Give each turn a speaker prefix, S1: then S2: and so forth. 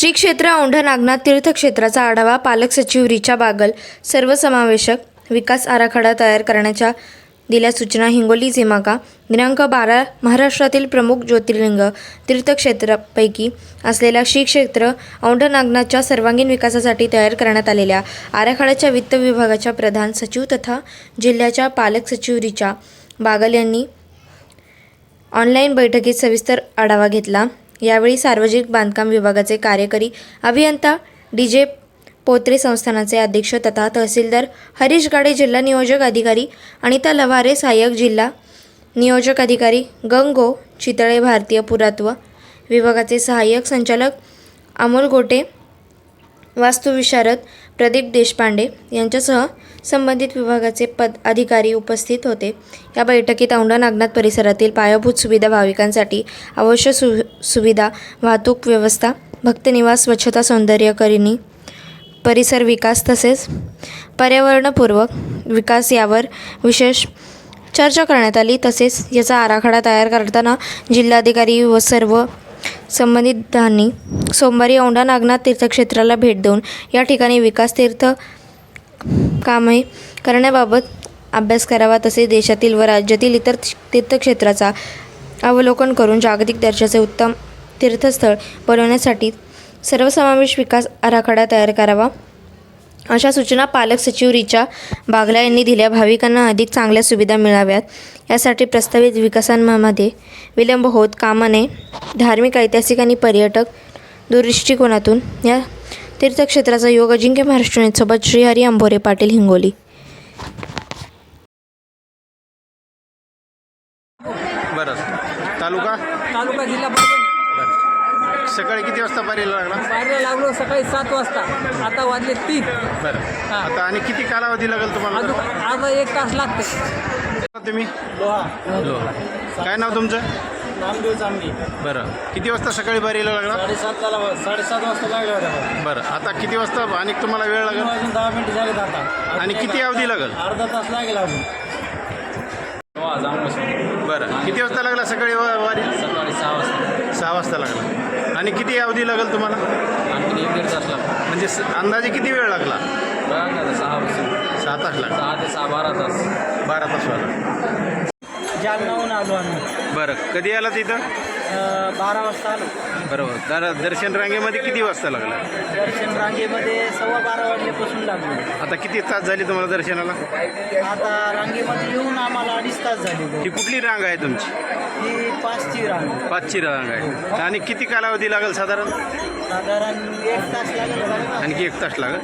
S1: श्री क्षेत्र औंढा नागनाथ तीर्थक्षेत्राचा आढावा पालक सचिव रिचा बागल सर्वसमावेशक विकास आराखडा तयार करण्याच्या दिल्या सूचना हिंगोली झिमाका दिनांक बारा महाराष्ट्रातील प्रमुख ज्योतिर्लिंग तीर्थक्षेत्रापैकी असलेल्या श्री क्षेत्र औंढा नागनाथच्या सर्वांगीण विकासासाठी तयार करण्यात आलेल्या आराखड्याच्या वित्त विभागाच्या प्रधान सचिव तथा जिल्ह्याच्या पालक सचिव रिचा बागल यांनी ऑनलाईन बैठकीत सविस्तर आढावा घेतला. यावेळी सार्वजनिक बांधकाम विभागाचे कार्यकारी अभियंता डी जे पोत्रे संस्थानाचे अध्यक्ष तथा तहसीलदार हरीश गाडे जिल्हा नियोजक अधिकारी अनिता लवारे सहाय्यक जिल्हा नियोजक अधिकारी गंगो चितळे भारतीय पुरातत्व विभागाचे सहाय्यक संचालक अमोल गोटे वास्तुविशारद प्रदीप देशपांडे यांच्यासह संबंधित विभागाचे पद अधिकारी उपस्थित होते. या बैठकीत औंढा नागनाथ परिसरातील पायाभूत सुविधा भाविकांसाठी आवश्यक सु सुविधा वाहतूक व्यवस्था भक्तनिवास स्वच्छता सौंदर्यकरणी परिसर विकास तसेच पर्यावरणपूर्वक विकास यावर विशेष चर्चा करण्यात आली. तसेच याचा आराखडा तयार करताना जिल्हाधिकारी व सर्व संबंधितांनी सोमवारी औंढा नागनाथ तीर्थक्षेत्राला भेट देऊन या ठिकाणी विकास तीर्थ कामे करण्याबाबत अभ्यास करावा तसेच देशातील व राज्यातील इतर तीर्थक्षेत्राचा अवलोकन करून जागतिक दर्जाचे उत्तम तीर्थस्थळ बनवण्यासाठी सर्वसमावेश विकास आराखडा तयार करावा. अशा सूचना पालक सचिव रिचा बागला यांनी दिल्या. भाविकांना अधिक चांगल्या सुविधा मिळाव्यात. यासाठी प्रस्तावित विकासांमध्ये विलंब होत कामा नये धार्मिक ऐतिहासिक आणि पर्यटक दृष्टिकोनातून या तीर्थक्षेत्राचा योग अजिंक्य महाराष्ट्रासोबत श्रीहरी अंभोरे पाटील हिंगोली.
S2: बरं. तालुका?
S3: तालुका जिल्हा
S2: सकाळी किती वाजता पारीला लागला?
S3: बाहेरला लागलो सकाळी सात वाजता. आता वाजले तीन.
S2: बरं.
S3: हां.
S2: आता आणि किती कालावधी लागेल
S3: अजून
S2: तुम्हाला
S3: आता एक तास लागते
S2: तुम्ही?
S4: लोहा.
S2: काय नाव तुमचं?
S4: नामदेव चांगली
S2: बरं. किती वाजता सकाळी बारीला लागला?
S4: साडेसातला साडेसात वाजता लागले
S2: बरं. आता किती वाजता आणि तुम्हाला वेळ लागेल?
S4: अजून दहा मिनिटं झालेत आता.
S2: आणि किती अवधी लागेल?
S4: अर्धा तास लागेल अजून.
S2: बरं. किती वाजता लागला सकाळी वा- वारी?
S4: सकाळी सहा वाजता.
S2: सहा वाजता लागला. आणि किती अवधी लागेल तुम्हाला?
S4: आणखी एक दीड तास लागतो
S2: म्हणजे स- अंदाजे किती वेळ लागला?
S4: बघा ना आता सहा वाजता
S2: सहा तास लागला
S4: सहा ते सहा बारा तास.
S2: बारा तास लागला.
S4: जालनाहून आलो आम्ही.
S2: बरं. कधी आला तिथं
S4: अं, बारा वाजता आलो.
S2: बरोबर. दर दर्शन रांगेमध्ये किती वाजता लागला?
S4: दर्शन रांगेमध्ये सव्वा बारा वाजल्यापासून लागलो.
S2: आता किती तास झाले तुम्हाला दर्शनाला?
S4: आता रांगेमध्ये तास झाले
S2: ही कुठली रांग आहे तुमची?
S4: ही पाचची रांग.
S2: पाचची रांग आहे. आणि किती कालावधी लागेल साधारण?
S4: साधारण एक तास लागेल.
S2: आणखी एक तास लागेल?